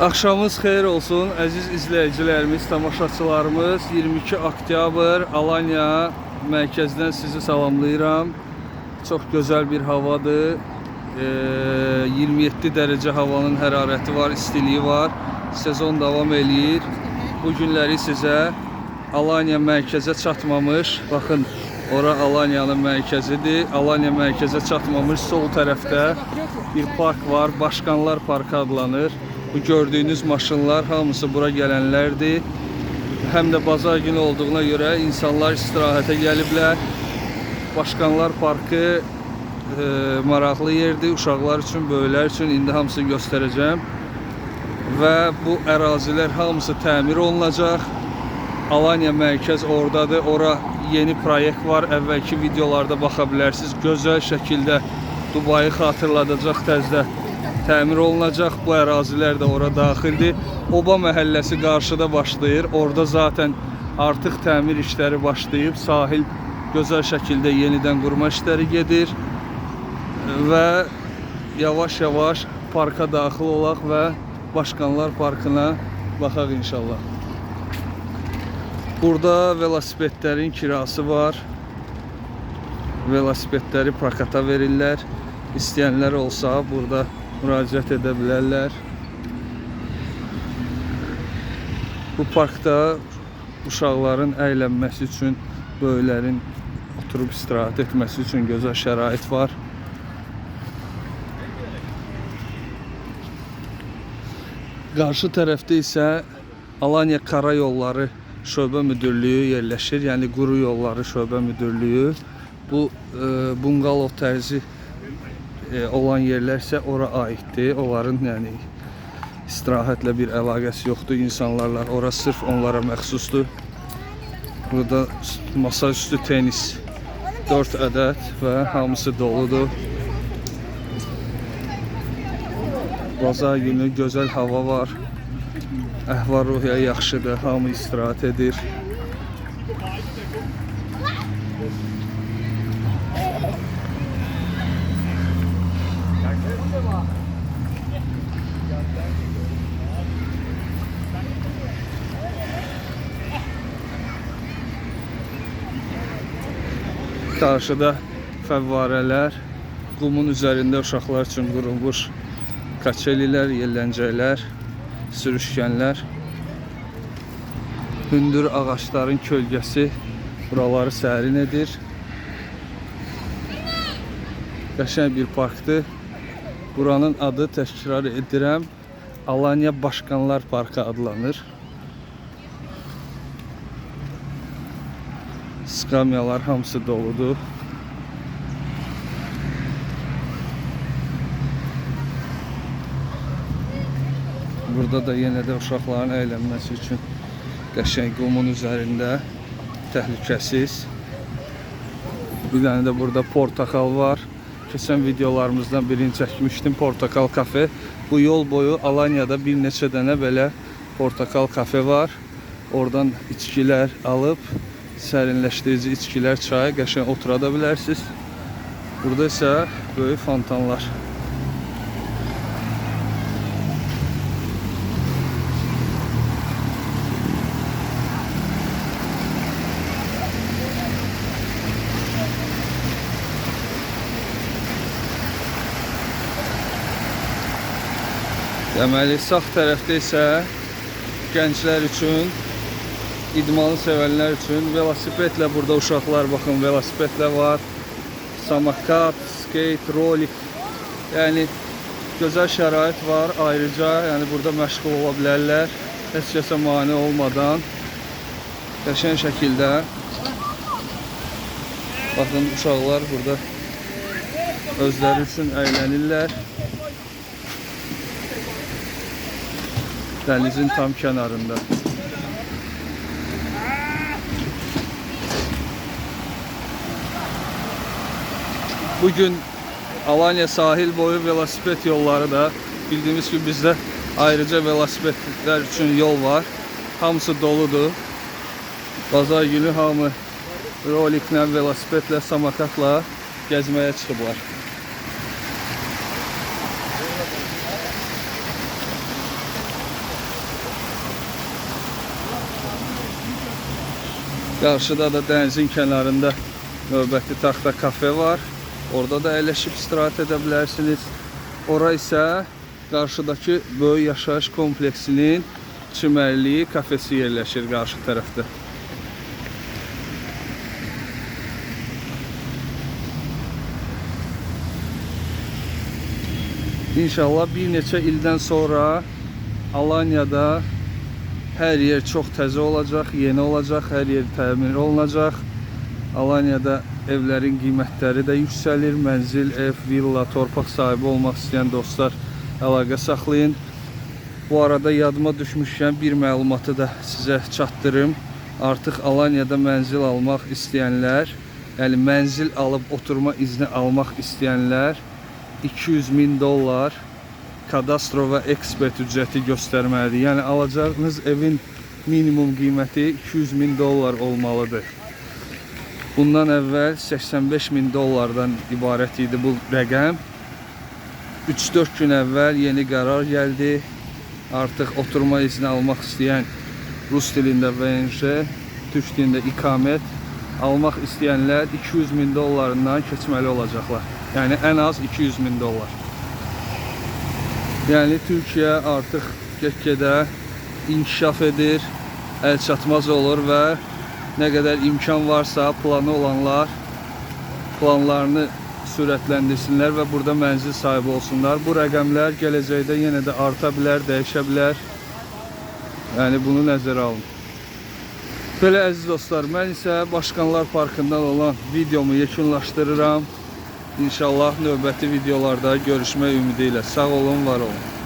Axşamınız xeyir olsun əziz izləyicilərimiz, tamaşaçılarımız. 22 oktyabr Alanya mərkəzindən sizi salamlayıram. Çox gözəl bir havadır. Ee, 27 dərəcə havanın hərarəti var, istiliyi var. Sezon davam eləyir. Bu günləri sizə Alanya mərkəzə çatmamış, baxın ora Alanyanın mərkəzidir. Alanya mərkəzə çatmamış sol tərəfdə bir park var. Başkanlar Parkı adlanır. Bu gördüyünüz maşınlar hamısı bura gələnlərdir. Həm də bazar günü olduğuna görə insanlar istirahətə gəliblər. Başkanlar Parkı e, maraqlı yerdir. Uşaqlar üçün, böyüklər üçün indi hamısını göstərəcəm. Və bu ərazilər hamısı təmir olunacaq. Alanya mərkəz oradadır. Ora yeni proyekt var. Əvvəlki videolarda baxa bilərsiniz. Gözəl şəkildə Dubayı xatırladacaq tərzdə təmir olunacaq. Bu ərazilər də ora daxildir. Oba məhəlləsi qarşıda başlayır. Orada zaten artıq təmir işləri başlayıb. Sahil gözəl şəkildə yenidən qurma işləri gedir. Və yavaş-yavaş parka daxil olaq və Başkanlar Parkına baxaq inşallah. Burada velosipedlərin kirası var. Velosipedləri prokata verirlər. İstəyənlər olsa burada müraciət edə bilərlər. Bu parkda uşaqların əylənməsi üçün, böyüklərin oturub istirahət etməsi üçün gözəl şərait var. Qarşı tərəfdə isə Alanya Karayolları Şöbə Müdürlüyü yerləşir. Yəni quru yolları Şöbə Müdürlüyü. Bu e, bungalov tərzi olan yerlər isə ora aiddir. Onların yəni istirahətlə bir əlaqəsi yoxdur. İnsanlarla ora sırf onlara məxsusdur. Burada masaüstü tenis 4 ədəd və hamısı doludur. Bazar günü gözəl hava var. Əhval-ruhiyyə yaxşıdır. Hamı istirahət edir. Qarşıda fəvvarələr, qumun üzərində uşaqlar üçün qurulmuş kaçelilər, yelləncəklər, sürüşkənlər. Hündür ağaçların kölgəsi buraları sərin edir. Qəşəng bir parkdır. Buranın adı təkrar edirəm. Alanya Başkanlar Parkı adlanır. Skamyalar hamısı doludur. Burada da yenə də uşaqların əylənməsi üçün qəşəng qumun üzərində təhlükəsiz. Bir dənə də burada portakal var. Keçən videolarımızdan birini çəkmişdim. Portakal kafe. Bu yol boyu Alanya'da bir neçə dənə belə portakal kafe var. Oradan içkilər alıb sərinləşdirici içkilər, çay qəşəng otura da bilərsiniz. Burada isə böyük fontanlar. Deməli sağ tərəfdə isə gənclər üçün, idmanı sevənlər üçün velosipedlə burada uşaqlar baxın velosipedlə var. Samakat, skate, rolik. Yəni gözəl şərait var. Ayrıca yəni burada məşğul ola bilərlər. Heç kəsə mane olmadan qəşəng şəkildə Baxın uşaqlar burada özləri üçün əylənirlər. Denizin tam kenarında. Bugün Alanya sahil boyu velosiped yolları da bildiğimiz gibi bizde ayrıca velosipedler için yol var. Hamısı doludur. Pazar günü hamı roliklə, velosipedlə, samakatla gəzməyə çıxıblar. Qarşıda da dənizin kənarında növbəti taxta kafe var. Orada da əyləşib istirahət edə bilərsiniz. Ora isə qarşıdakı böyük yaşayış kompleksinin çimərliyi kafesi yerləşir qarşı tərəfdə. İnşallah bir neçə ildən sonra Alanya'da hər yer çox təzə olacaq, yeni olacaq, hər yer təmir olunacaq. Alanya'da evlərin qiymətləri də yüksəlir. Mənzil, ev, villa, torpaq sahibi olmaq istəyən dostlar əlaqə saxlayın. Bu arada yadıma düşmüşkən bir məlumatı da sizə çatdırım. Artıq Alanya'da mənzil almaq istəyənlər, yəni mənzil alıb oturma izni almaq istəyənlər 200 min dollar kadastro və ekspert ücreti göstərməlidir. Yəni alacağınız evin minimum qiyməti 200 min dollar olmalıdır. Bundan əvvəl 85 min dollardan ibarət idi bu rəqəm. 3-4 gün əvvəl yeni qərar gəldi. Artıq oturma izni almaq istəyən rus dilində VNJ, türk dilində iqamət almaq istəyənlər 200 min dollarından keçməli olacaqlar. Yəni ən az 200 min dollar. Yəni Türkiyə artıq get-gedə inkişaf edir, əl çatmaz olur və nə qədər imkan varsa planı olanlar planlarını sürətləndirsinlər və burada mənzil sahibi olsunlar. Bu rəqəmlər gələcəkdə yenə də arta bilər, dəyişə bilər. Yəni bunu nəzərə alın. Belə əziz dostlar, mən isə Başqanlar Parkından olan videomu yekunlaşdırıram. İnşallah növbəti videolarda görüşmək ümidi ilə. Sağ olun, var olun.